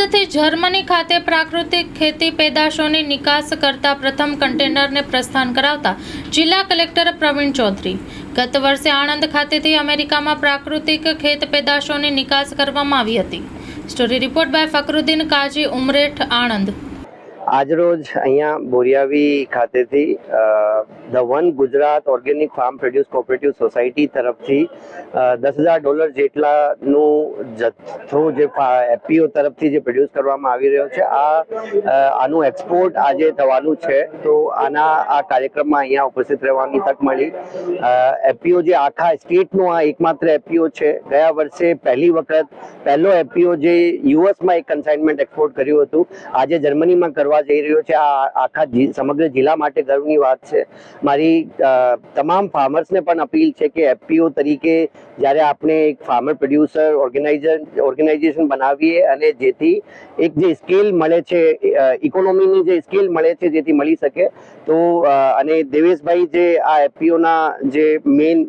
આણંદથી જર્મની ખાતે પ્રાકૃતિક ખેતી પેદાશોની નિકાસ કરતા પ્રથમ કન્ટેનરને પ્રસ્થાન કરાવતા જિલ્લા કલેક્ટર પ્રવીણ ચૌધરી. ગત વર્ષે આણંદ ખાતેથી અમેરિકામાં પ્રાકૃતિક ખેત પેદાશોની નિકાસ કરવામાં આવી હતી. Story report by Fakruddin Kazi, Umreth, Anand. આજરોજ અહીંયા બોરિયાવી ખાતેથી the one Gujarat organic farm produce cooperative society તરફથી દસ હજાર ડોલર જેટલાનું જથ્થો જે એફપીઓ તરફથી જે પ્રોડ્યુસ કરવામાં આવી રહ્યો છે, આ આનું એક્સપોર્ટ આજે થવાનું છે. તો આના, આ કાર્યક્રમમાં અહીંયા ઉપસ્થિત રહેવાની તક મળી. એફપીઓ જે આખા સ્ટેટનો આ એકમાત્ર એફપીઓ છે, ગયા વર્ષે પહેલી વખત પહેલો એફપીઓ જે યુએસમાં એક કન્સાઇનમેન્ટ એક્સપોર્ટ કર્યું હતું, આજે જર્મનીમાં કરવા જઈ રહ્યો છે. આ, આખા સમગ્ર જિલ્લા માટે ગર્વની વાત છે. મારી તમામ ફાર્મર્સને પણ અપીલ છે કે એફપીઓ તરીકે જ્યારે આપણે એક ફાર્મર પ્રોડ્યુસર ઓર્ગેનાઇઝર ઓર્ગેનાઇઝેશન બનાવીએ અને જેથી એક જે સ્કેલ મળે છે ઇકોનોમીની જે સ્કેલ મળે છે જેથી મળી શકે, તો અને દેવેશભાઈ જે આ એફપીઓના જે મેઇન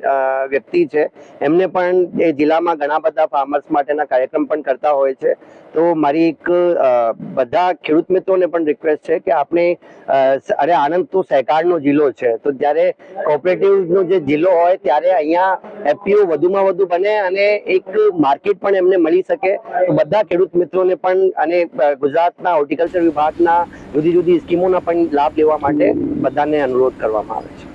વ્યક્તિ છે, એમને પણ એ જિલ્લામાં ઘણા બધા ફાર્મર્સ માટેના કાર્યક્રમ પણ કરતા હોય છે. તો મારી એક બધા ખેડૂત મિત્રોને પણ રિક્વેસ્ટ છે કે આપણે અરે આનંદ, તો સહકારનો જિલ્લો છે. તો જ્યારે કોઓપરેટિવનો જે જિલ્લો હોય ત્યારે અહીંયા એફપીઓ વધુમાં વધુ બને અને એક માર્કેટ પણ એમને મળી શકે. તો બધા ખેડૂત મિત્રોને પણ અને ગુજરાતના હોર્ટિકલ્ચર વિભાગના જુદી જુદી સ્કીમોના પણ લાભ લેવા માટે બધાને અનુરોધ કરવામાં આવે છે.